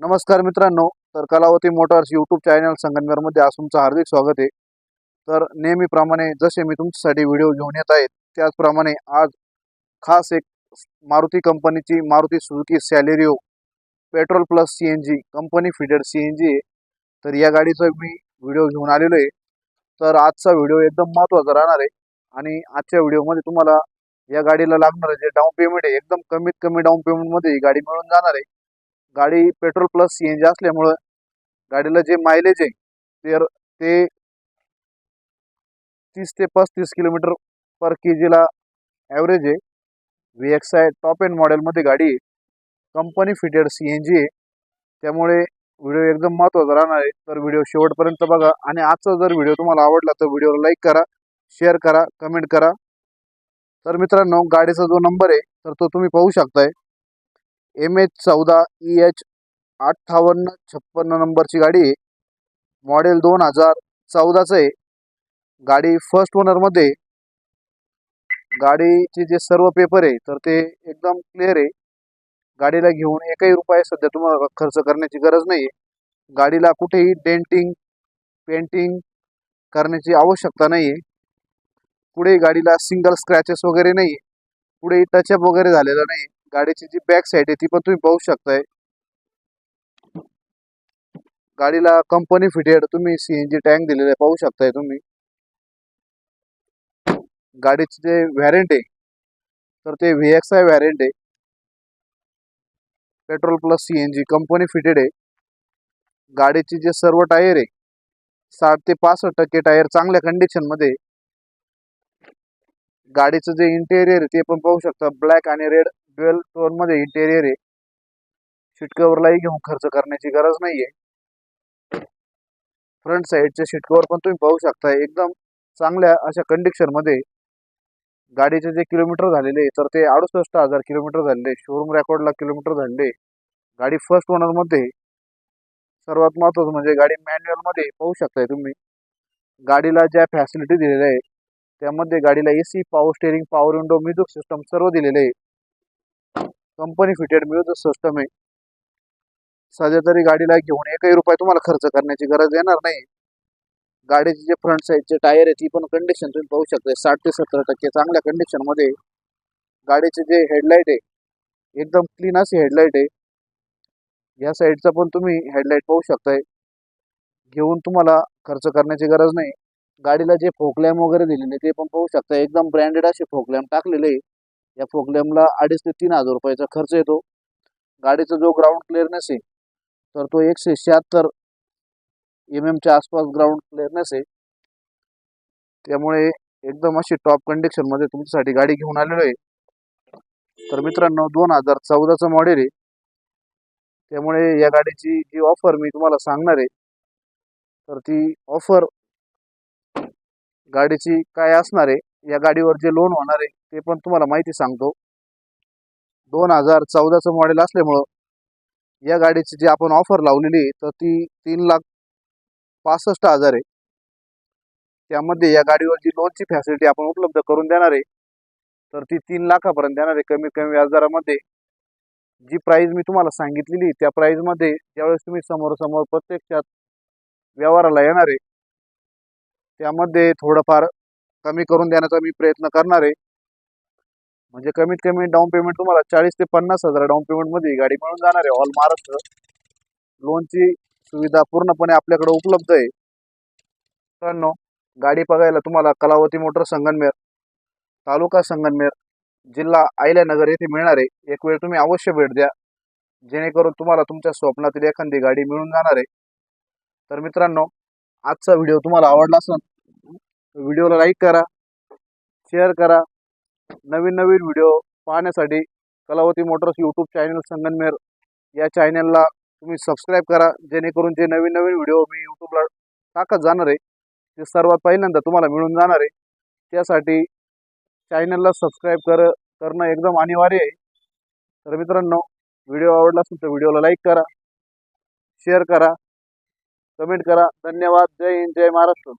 नमस्कार मित्रांनो तर कलावती मोटार्स यूट्यूब चॅनल संगमनेरमध्ये आज तुमचं हार्दिक स्वागत आहे. तर नेहमीप्रमाणे जसे मी तुमच्यासाठी व्हिडिओ घेऊन येत आहेत त्याचप्रमाणे आज खास एक मारुती कंपनीची Maruti Suzuki Celerio petrol plus C N G company fitted C N G आहे. तर या गाडीचा मी व्हिडिओ घेऊन आलेलो आहे. तर आजचा व्हिडिओ एकदम महत्त्वाचा राहणार आहे आणि आजच्या व्हिडिओमध्ये तुम्हाला या गाडीला लागणारं जे डाऊन पेमेंट आहे एकदम कमीत कमी डाऊन पेमेंटमध्ये ही गाडी मिळून जाणार आहे. गाडी petrol plus C N G असल्यामुळं गाडीला जे मायलेज आहे ते ते तीस ते पस्तीस किलोमीटर पर के जीला ॲव्हरेज आहे. V X I top end मॉडेलमध्ये गाडी आहे. Company fitted C N G आहे. त्यामुळे व्हिडिओ एकदम महत्त्वाचा राहणार आहे. तर व्हिडिओ शेवटपर्यंत बघा. आणि आजचा जर व्हिडिओ तुम्हाला आवडला तर व्हिडिओला लाईक करा शेअर करा कमेंट करा. तर मित्रांनो गाडीचा जो नंबर आहे तर तो तुम्ही पाहू शकताय. एम एच चौदा ई एच अठ्ठावन्न छप्पन्न नंबरची गाडी आहे मॉडेल दोन हजार चौदाचं आहे. गाडी फर्स्ट ओनरमध्ये गाडीचे जे सर्व पेपर आहे तर ते एकदम क्लिअर आहे. गाडीला घेऊन एकही रुपये सध्या तुम्हाला खर्च करण्याची गरज नाही आहे गाडीला कुठेही डेंटिंग पेंटिंग करण्याची आवश्यकता नाही आहे पुढे गाडीला सिंगल स्क्रॅचेस वगैरे नाही आहे पुढे टचअप वगैरे झालेला नाही गाडीची जी बॅक साईड आहे ती पण तुम्ही पाहू शकताय. गाडीला कंपनी फिटेड तुम्ही सीएनजी टँक दिलेला आहे पाहू शकताय तुम्ही. गाडीचे जे व्हॅरेंट आहे तर ते व्ही एक्स आय व्हॅरेंट आहे. Petrol plus CNG company fitted आहे. गाडीचे जे सर्व टायर आहे साठ ते पासष्ट टक्के टायर चांगल्या कंडिशनमध्ये मध्ये गाडीचं जे इंटेरियर आहे ते पण पाहू शकता ब्लॅक आणि रेड ट्वेल्व टोनमध्ये इंटेरियर आहे. सीट कव्हरलाही घेऊन खर्च करण्याची गरज नाहीये. फ्रंट साइडच्या सीट कव्हर पण तुम्ही पाहू शकता एकदम चांगल्या अशा कंडिशनमध्ये गाडीचे जे किलोमीटर झालेले तर ते अडुसष्ट हजार किलोमीटर झालेले शोरूम रेकॉर्डला किलोमीटर झालेले गाडी फर्स्ट ओनरमध्ये सर्वात महत्वाचं म्हणजे गाडी मॅन्युअलमध्ये पाहू शकताय तुम्ही. गाडीला ज्या फॅसिलिटी दिलेल्या आहे त्यामध्ये गाडीला AC power steering power window music system सर्व दिलेले आहे. कंपनी फिटेड म्युझिक सिस्टम आहे. सध्या तरी गाडीला घेऊन एकही रुपये तुम्हाला खर्च करण्याची गरज येणार नाही. गाडीचे जे फ्रंट साईडचे टायर आहे ती पण कंडिशन तुम्ही पाहू शकता. साठ ते सत्तर टक्के चांगल्या कंडिशनमध्ये गाडीचे जे हेडलाईट आहे एकदम क्लीन अशी हेडलाईट आहे. या साईडचा पण तुम्ही हेडलाईट पाहू शकताय. घेऊन तुम्हाला खर्च करण्याची गरज नाही. गाडीला जे फोकलॅम वगैरे दिलेले ते पण पाहू शकता एकदम ब्रँडेड असे फोकलॅम टाकलेले आहे. या फोकलॅमला अडीच ते तीन हजार रुपयाचा खर्च येतो. गाडीचा जो ग्राउंड क्लिअरनेस आहे तर तो एकशे शहात्तर एम एमच्या आसपास ग्राउंड क्लिअरनेस आहे. त्यामुळे एकदम अशी टॉप कंडिशनमध्ये तुमच्यासाठी गाडी घेऊन आलेलो आहे. तर मित्रांनो दोन हजार चौदाचं मॉडेल आहे. त्यामुळे या गाडीची जी ऑफर मी तुम्हाला सांगणार आहे तर ती ऑफर गाडीची काय असणार आहे या गाडीवर जे लोन होणार आहे ते पण तुम्हाला माहिती सांगतो. दोन हजार चौदाचं मॉडेल असल्यामुळं या गाडीची जी आपण ऑफर लावलेली आहे तर ती तीन लाख पासष्ट हजार आहे. त्यामध्ये या गाडीवर जी लोनची फॅसिलिटी आपण उपलब्ध करून देणार आहे तर ती तीन लाखापर्यंत देणार आहे. कमीत कमी व्याजदरामध्ये जी प्राईज मी तुम्हाला सांगितलेली त्या प्राईजमध्ये ज्यावेळेस तुम्ही समोरासमोर प्रत्यक्षात व्यवहाराला येणार आहे त्यामध्ये थोडंफार कमी करून देण्याचा मी प्रयत्न करणार आहे. म्हणजे कमीत कमी डाऊन पेमेंट तुम्हाला चाळीस ते पन्नास हजार डाऊन पेमेंटमध्ये गाडी मिळून जाणार आहे. ऑल महाराष्ट्र. लोनची सुविधा पूर्णपणे आपल्याकडे उपलब्ध आहे. मित्रांनो गाडी बघायला तुम्हाला कलावती मोटर संगनमेर तालुका संगनमेर जिल्हा आयल्यानगर येथे मिळणार आहे. एक वेळ तुम्ही अवश्य भेट द्या. जेणेकरून तुम्हाला तुमच्या स्वप्नातील एखादी गाडी मिळून जाणार आहे. तर मित्रांनो आजचा व्हिडिओ तुम्हाला आवडला असेल व्हिडिओला लाईक करा शेअर करा. नवीन नवीन व्हिडिओ पाहण्यासाठी Kalavati motors YouTube channel Sangamner या चॅनलला तुम्ही सबस्क्राईब करा जेणेकरून जे नवीन नवीन व्हिडिओ मी यूट्यूबला टाकत जाणार आहे ते सर्वात पहिल्यांदा तुम्हाला मिळून जाणार आहे. त्यासाठी चॅनलला सबस्क्राईब कर करणं एकदम अनिवार्य आहे. तर मित्रांनो व्हिडिओ आवडला असेल तर व्हिडिओला लाईक करा शेअर करा कमेंट करा. धन्यवाद. जय हिंद जय महाराष्ट्र.